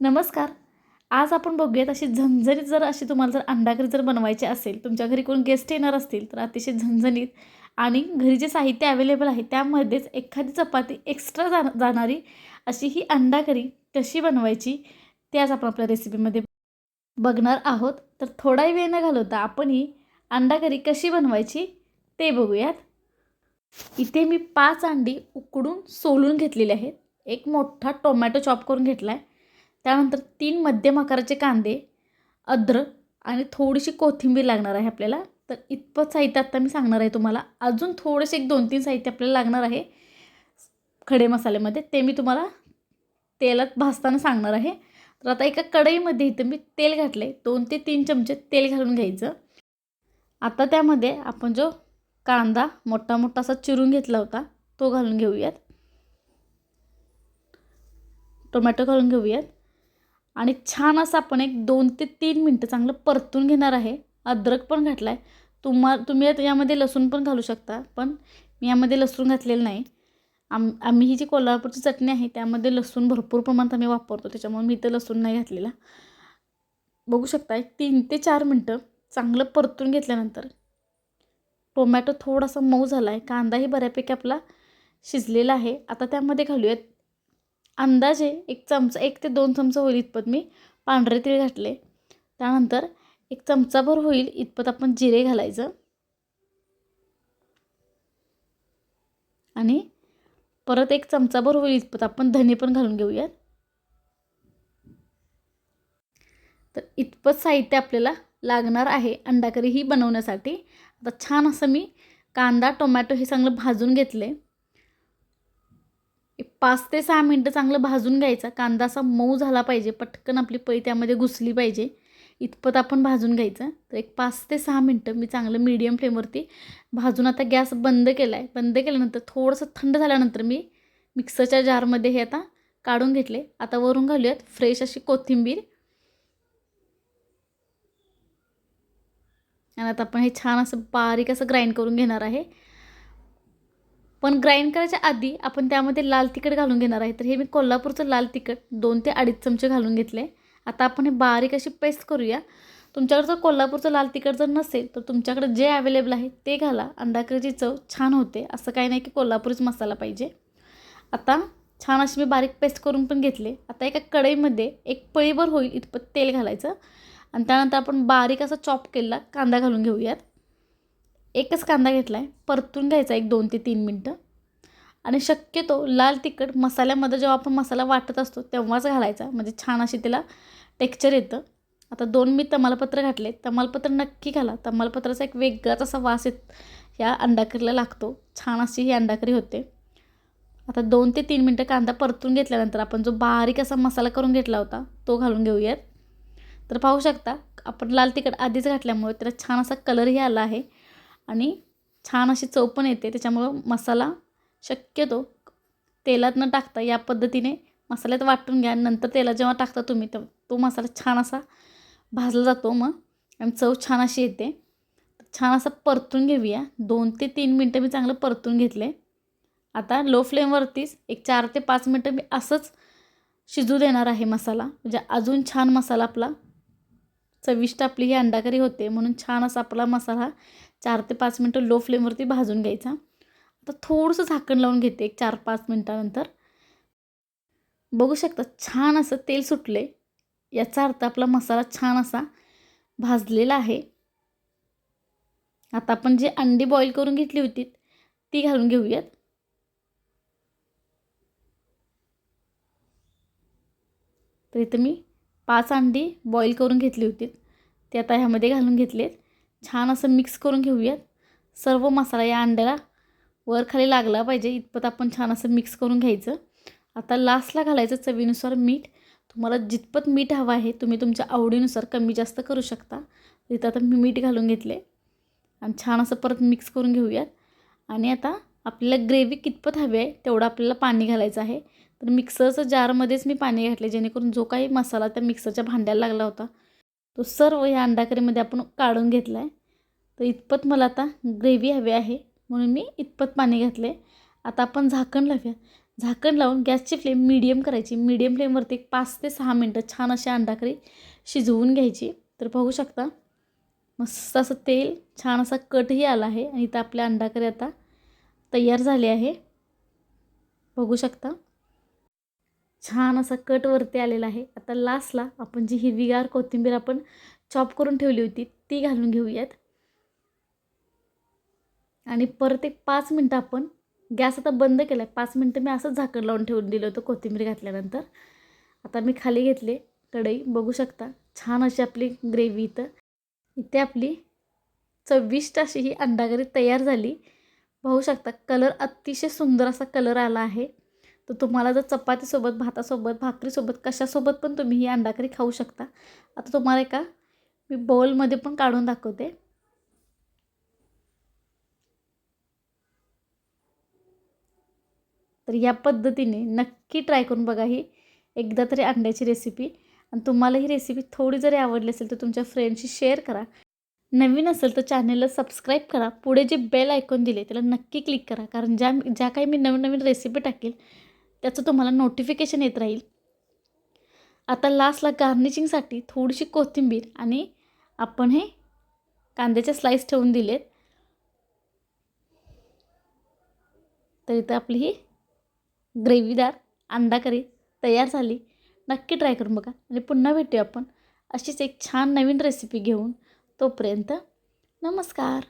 नमस्कार. आज आपण बघूयात अशी झणझणीत जर अशी तुम्हाला जर अंडाकरी जर बनवायची असेल तुमच्या घरी कोण गेस्ट येणार असतील तर अतिशय झणझणीत आणि घरी जे साहित्य अवेलेबल आहे त्यामध्येच एखादी चपाती एक्स्ट्रा जा जाणारी अशी ही अंडाकरी कशी बनवायची ते आज आपण आपल्या रेसिपीमध्ये बघणार आहोत. तर थोडाही वेळ न घालवता आपण ही अंडाकरी कशी बनवायची ते बघूयात. इथे मी पाच अंडी उकडून सोलून घेतलेले आहेत. एक मोठा टोमॅटो चॉप करून घेतला आहे त्यानंतर तीन मध्यम आकाराचे कांदे अद्रक आणि थोडीशी कोथिंबीर लागणार आहे आपल्याला. तर इतपत साहित्य आत्ता मी सांगणार आहे तुम्हाला. अजून थोडेसे एक दोन तीन साहित्य आपल्याला लागणार आहे खडे मसाल्यामध्ये. ते मी तुम्हाला तेलात भाजताना सांगणार आहे. तर आता एका कढईमध्ये इथं मी तेल घातलं. आहे दोन ते तीन चमचे तेल घालून घ्यायचं. आता त्यामध्ये आपण जो कांदा मोठा मोठा असा चिरून घेतला होता तो घालून घेऊयात. टोमॅटो घालून घेऊयात. आणि छान असं आपण एक दोन ते तीन मिनटं चांगलं परतून घेणार आहे. अद्रक पण घातला आहे तुम्हा तुम्ही आता यामध्ये लसूण पण घालू शकता पण मी यामध्ये लसूण घातलेलं नाही. आम आम्ही ही जी कोल्हापूरची चटणी आहे त्यामध्ये लसूण भरपूर प्रमाणात आम्ही वापरतो त्याच्यामुळे मी इथं लसूण नाही घातलेला. बघू शकता एक तीन ते चार मिनटं चांगलं परतून घेतल्यानंतर टोमॅटो थोडासा मऊ झाला आहे कांदाही बऱ्यापैकी आपला शिजलेला आहे. आता त्यामध्ये घालूयात अंदाजे एक चमचा एक ते दोन चमचा होईल इतपत मी पांढरे तीळ घातले. त्यानंतर एक चमचाभर होईल इतपत आपण जिरे घालायचं. आणि परत एक चमचाभर होईल इतपत आपण धने पण घालून घेऊयात. तर इतपत साहित्य आपल्याला लागणार आहे अंडाकरी ही बनवण्यासाठी. आता छान असं मी कांदा टोमॅटो हे चांगलं भाजून घेतले. पाच ते सहा मिनटं चांगलं भाजून घ्यायचा. कांदा असा मऊ झाला पाहिजे. पटकन आपली पै त्यामध्ये घुसली पाहिजे. इतपत आपण भाजून घ्यायचं. तर एक पाच ते सहा मिनटं मी चांगलं मीडियम फ्लेमवरती भाजून आता गॅस बंद केला आहे बंद केल्यानंतर थोडंसं थंड झाल्यानंतर मी मिक्सरच्या जारमध्ये हे आता काढून घेतले. आता वरून घालूयात फ्रेश अशी कोथिंबीर. आणि आता आपण हे छान असं बारीक असं ग्राइंड करून घेणार आहे. पण ग्राइंड करायच्या आधी आपण त्यामध्ये लाल तिखट घालून घेणार आहे. तर हे मी कोल्हापूरचं लाल तिखट दोन ते अडीच चमचे घालून घेतले. आता आपण हे बारीक अशी पेस्ट करूया. तुमच्याकडे जर कोल्हापूरचं लाल तिखट जर नसेल तर तुमच्याकडे जे अवेलेबल आहे ते घाला. अंडाकरीची चव छान होते. असं काही नाही की कोल्हापूरच मसाला पाहिजे. आता छान अशी मी बारीक पेस्ट करून पण घेतले. आता एका कढईमध्ये एक पळीभर होईल इतपत तेल घालायचं. आणि त्यानंतर आपण बारीक असा चॉप केलेला कांदा घालून घेऊयात. एकच कांदा घेतला आहे परतून घ्यायचा एक दोन ते तीन मिनटं. आणि शक्यतो लाल तिखट मसाल्यामध्ये जेव्हा आपण मसाला वाटत असतो तेव्हाच घालायचा. म्हणजे छान अशी त्याला टेक्स्चर येतं. आता दोन मी तमालपत्र घातले तमालपत्र नक्की घाला. तमालपत्राचा एक वेगळाच असा वास येत या अंडाकरीला लागतो. छान अशी ही अंडाकरी होते. आता दोन ते तीन मिनटं कांदा परतून घेतल्यानंतर आपण जो बारीक असा मसाला करून घेतला होता तो घालून घेऊयात. तर पाहू शकता आपण लाल तिखट आधीच घातल्यामुळे त्याला छान असा कलरही आला आहे. आणि छान अशी चव पण येते. त्याच्यामुळं मसाला शक्यतो तेलात न टाकता या पद्धतीने मसाल्यात वाटून घ्या. नंतर तेलात जेव्हा टाकता तुम्ही तर तो मसाला छान असा भाजला जातो मग आणि चव छान अशी येते. छान असा परतून घेऊया. दोन ते तीन मिनटं मी चांगलं परतून घेतले. आता लो फ्लेमवरतीच एक चार ते पाच मिनटं मी असंच शिजू देणार आहे मसाला. म्हणजे अजून छान मसाला आपला चविष्ट आपली ही अंडाकरी होते म्हणून छान असा आपला मसाला चार ते पाच मिनटं लो फ्लेमवरती भाजून घ्यायचा. आता थोडंसं झाकण लावून घेते एक चार पाच मिनटानंतर. बघू शकता छान असं तेल सुटले याचा अर्थ आपला मसाला छान असा भाजलेला आहे. आता आपण जी अंडी बॉईल करून घेतली होती ती घालून घेऊयात. तर इथं मी पाच अंडी बॉईल करून घेतली होती. ते आता ह्यामध्ये घालून घेतलेत. छान असं मिक्स करून घेऊयात. सर्व मसाला या अंड्याला वर खाली लागला पाहिजे इतपत आपण छान असं मिक्स करून घ्यायचं. आता लास्टला घालायचं चवीनुसार मीठ. तुम्हाला जितपत मीठ हवं आहे तुम्ही तुमच्या आवडीनुसार कमी जास्त करू शकता. इथं आता मी मीठ घालून घेतले. आणि छान असं परत मिक्स करून घेऊयात. आणि आता आपल्याला ग्रेव्ही कितपत हवी आहे तेवढं आपल्याला पाणी घालायचं आहे. तर मिक्सरचं जारमध्येच मी पाणी घातले जेणेकरून जो काही मसाला त्या मिक्सरच्या भांड्याला लागला होता तो सर्व या अंडाकरीमध्ये आपण काढून घेतला आहे तर इतपत मला आता ग्रेव्ही हवी आहे म्हणून मी इतपत पाणी घातलं आहे आता आपण झाकण लावूया. झाकण लावून गॅसची फ्लेम मीडियम करायची. मीडियम फ्लेमवरती एक पाच ते सहा मिनटं छान अशी अंडाकरी शिजवून घ्यायची. तर बघू शकता मस्त असं तेल छान असा कटही आला आहे. आणि इथं आपल्या अंडाकरी आता तयार झाले आहे. बघू शकता. छान असा कट वरती आलेला आहे. आता लास्टला आपण जी हिरवीगार कोथिंबीर आपण चॉप करून ठेवली होती ती घालून घेऊयात. आणि परत एक पाच मिनटं आपण गॅस आता बंद केला आहे पाच मिनटं मी असंच झाकण लावून ठेवून दिलं होतं कोथिंबीर घातल्यानंतर. आता मी खाली घेतले कढई बघू शकता छान अशी आपली ग्रेव्ही इथं. इथे आपली चविष्ट अशी ही अंडागरी तयार झाली. पाहू शकता कलर अतिशय सुंदर असा कलर आला आहे. तर तुम्हाला जर चपातीसोबत भातासोबत भाकरीसोबत कशासोबत पण तुम्ही ही अंडाकरी खाऊ शकता. आता तुम्हाला एका मी बाउलमध्ये पण काढून दाखवते. तर या पद्धतीने नक्की ट्राय करून बघा ही एकदा तरी अंड्याची रेसिपी आणि तुम्हाला ही रेसिपी थोडी जरी आवडली असेल तर तुमच्या फ्रेंडशी शेअर करा. नवीन असेल तर चॅनेलला सबस्क्राईब करा. पुढे जे बेल आयकॉन दिले त्याला नक्की क्लिक करा. कारण ज्या ज्या काही मी नवीन नवीन रेसिपी टाकेल त्याचं तुम्हाला नोटिफिकेशन येत राहील. आता लास्टला गार्निशिंगसाठी थोडीशी कोथिंबीर आणि आपण हे कांद्याचे स्लाईस ठेवून दिलेत. तर इथं आपली ही ग्रेव्हीदार अंडा करी तयार झाली. नक्की ट्राय करून बघा. आणि पुन्हा भेटूया आपण. अशीच एक छान नवीन रेसिपी घेऊन. तोपर्यंत नमस्कार.